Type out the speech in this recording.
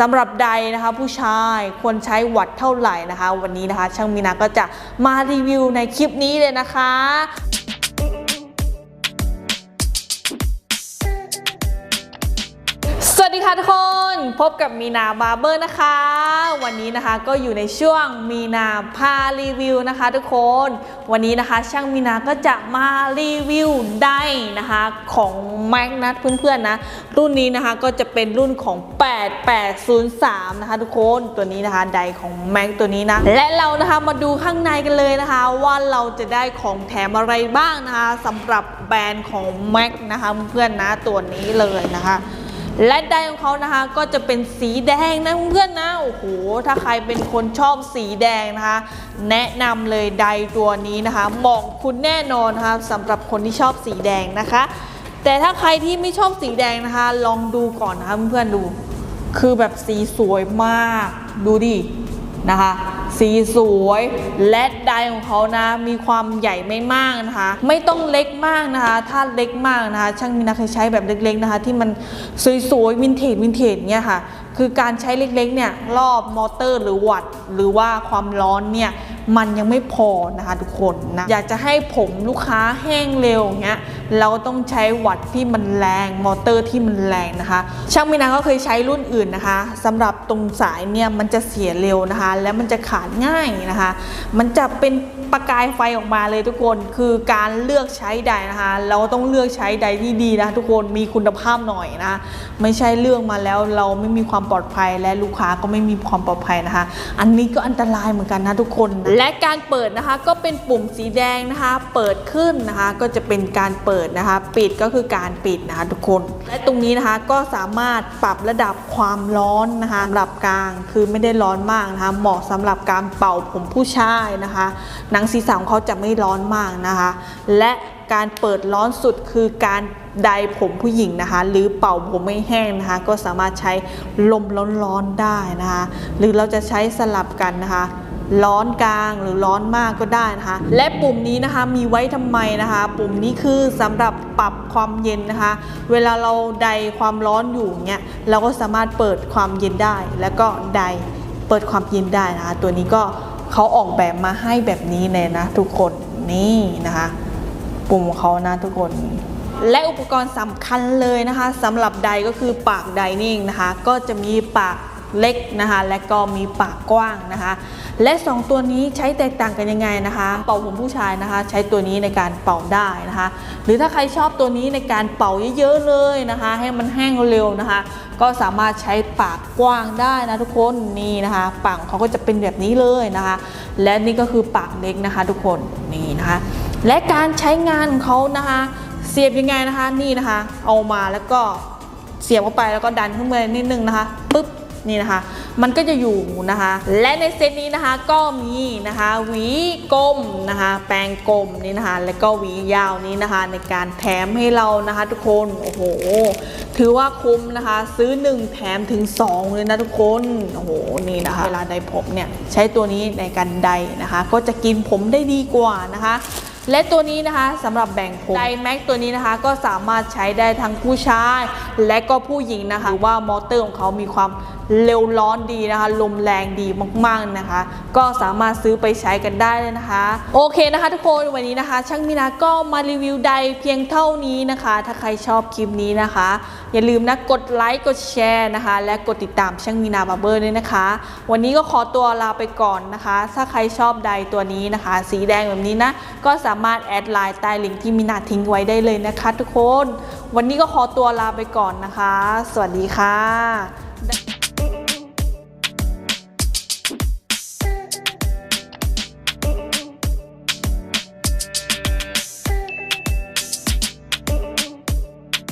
สำหรับใดนะคะผู้ชายควรใช้วัดเท่าไหร่นะคะ วันนี้นะคะ ช่างมีนาก็จะมารีวิวในคลิปนี้เลยนะคะสวัสดีค่ะทุกคน พบกับมีนาบาร์เบอร์นะคะ วันนี้นะคะก็อยู่ในช่วงมีนาพารีวิวนะคะ ทุกคน วันนี้นะคะ ช่างมีนาก็จะมารีวิวได้นะคะของแม็กนะเพื่อนๆนะ รุ่นนี้นะคะก็จะเป็นรุ่นของ 8803 นะคะ ทุกคนตัวนี้นะคะไดของแม็กตัวนี้นะ และเรานะคะมาดูข้างในกันเลยนะคะ ว่าเราจะได้ของแถมอะไรบ้างนะคะสำหรับแบรนด์ของแม็กนะคะเพื่อนๆนะตัวนี้เลยนะคะ และไดของเขานะคะก็จะเป็นสีแดงนะเพื่อนนะโอ้โหถ้าใครเป็นคนชอบสีแดงนะคะ แนะนำเลยไดตัวนี้นะคะเหมาะคุณแน่นอนนะคะสำหรับคนที่ชอบสีแดงนะคะ แต่ถ้าใครที่ไม่ชอบสีแดงนะคะ ลองดูก่อนนะคะเพื่อนๆดู คือแบบสีสวยมากดูดินะคะ สีสวย และไดของเขานะมีความใหญ่ไม่มากนะคะ ไม่ต้องเล็กมากนะคะ ถ้าเล็กมากนะคะ ช่างมีนาเคยใช้แบบเล็กๆนะคะ ที่มันสวยๆวินเทจวินเทจเนี่ยค่ะคือการใช้เล็กๆเนี่ยรอบมอเตอร์หรือวัตต์หรือว่าความร้อนเนี่ย มันยังไม่พอนะคะทุกคนนะอยากจะให้ผมลูกค้าแห้งเร็วเงี้ยเราต้องใช้วัดที่มันแรงมอเตอร์ที่มันแรงนะคะ ช่างมินาก็เคยใช้รุ่นอื่นนะคะสำหรับตรงสายเนี่ยมันจะเสียเร็วนะคะ แล้วมันจะขาดง่ายนะคะ มันจะเป็น ประกายไฟออกมาเลยทุกคน คือการเลือกใช้ใดนะคะ เราต้องเลือกใช้ใดที่ดีนะทุกคนมีคุณภาพหน่อยนะ ไม่ใช่เลือกมาแล้วเราไม่มีความปลอดภัยและลูกค้าก็ไม่มีความปลอดภัยนะคะ อันนี้ก็อันตรายเหมือนกันนะทุกคน และการเปิดนะคะก็เป็นปุ่มสีแดงนะคะ เปิดขึ้นนะคะ ก็จะเป็นการเปิดนะคะ ปิดก็คือการปิดนะคะทุกคน และตรงนี้นะคะก็สามารถปรับระดับความร้อนนะคะระดับกลางคือไม่ได้ร้อนมากนะคะ เหมาะสำหรับการเป่าผมผู้ชายนะคะหนังศีรษะของเขาจะไม่ร้อนมากนะคะ และการเปิดร้อนสุดคือการไดผมผู้หญิงนะคะ หรือเป่าผมไม่แห้งนะคะ ก็สามารถใช้ลมร้อนๆได้นะคะ หรือเราจะใช้สลับกันนะคะร้อนกลางหรือร้อนมากก็ได้นะคะ และปุ่มนี้นะคะมีไว้ทำไมนะคะ ปุ่มนี้คือสำหรับปรับความเย็นนะคะ เวลาเราไดความร้อนอยู่เนี่ยเราก็สามารถเปิดความเย็นได้ แล้วก็ไดเปิดความเย็นได้นะคะ ตัวนี้ก็ เขาออกแบบมาให้แบบนี้เลยนะทุกคนนี่นะคะ ปุ่มเขานะทุกคน และอุปกรณ์สำคัญเลยนะคะสำหรับไดก็คือปากไดนิ่งนะคะ ก็จะมีปาก เล็กนะคะ และก็มีปากกว้างนะคะ และ 2 ตัวนี้ใช้แตกต่างกันยังไงนะคะ เป่าผมผู้ชายนะคะ ใช้ตัวนี้ในการเป่าได้นะคะ หรือถ้าใครชอบตัวนี้ในการเป่าเยอะๆเลยนะคะ ให้มันแห้งเร็วนะคะ ก็สามารถใช้ปากกว้างได้นะทุกคนนี่นะคะปากของเขาก็จะเป็นแบบนี้เลยนะคะ และนี่ก็คือปากเล็กนะคะ ทุกคนนี่นะคะ และการใช้งานของเขานะคะเสียบยังไงนะคะนี่นะคะ เอามาแล้วก็เสียบเข้าไปแล้วก็ดันขึ้นมานิดนึงนะคะปุ๊บ นี่นะคะ มันก็จะอยู่นะคะ และในเซตนี้นะคะก็มีนะคะหวีกลมนะคะ แปรงกลมนี่นะคะ แล้วก็หวียาวนี้นะคะ ในการแถมให้เรานะคะทุกคนโอ้โหถือว่าคุ้มนะคะ ซื้อ 1 แถมถึง 2 เลยนะทุกคนโอ้โหนี่นะคะ เวลาใดผมเนี่ยใช้ตัวนี้ในการใดนะคะ ก็จะกินผมได้ดีกว่านะคะ และตัวนี้นะคะสำหรับแบ่งผมไดแม็กตัวนี้นะคะ ก็สามารถใช้ได้ทั้งผู้ชาย และก็ผู้หญิงนะคะหรือว่ามอเตอร์ของเขามีความเร็วร้อนดีนะคะ ลมแรงดีมากๆนะคะ ก็สามารถซื้อไปใช้กันได้เลยนะคะ โอเคนะคะทุกคนวันนี้นะคะ ช่างมีนาก็มารีวิวไดเพียงเท่านี้นะคะ ถ้าใครชอบคลิปนี้นะคะ อย่าลืมนะกดไลค์กดแชร์นะคะ และกดติดตามช่างมีนาบาร์เบอร์ด้วยนะคะ วันนี้ก็ขอตัวลาไปก่อนนะคะ ถ้าใครชอบไดตัวนี้นะคะ สีแดงแบบนี้นะก็สามารถแอดไลน์ใต้ลิงก์ที่มีนาทิ้งไว้ได้เลยนะคะทุกคน วันนี้ก็ขอตัวลาไปก่อนนะคะ สวัสดีค่ะ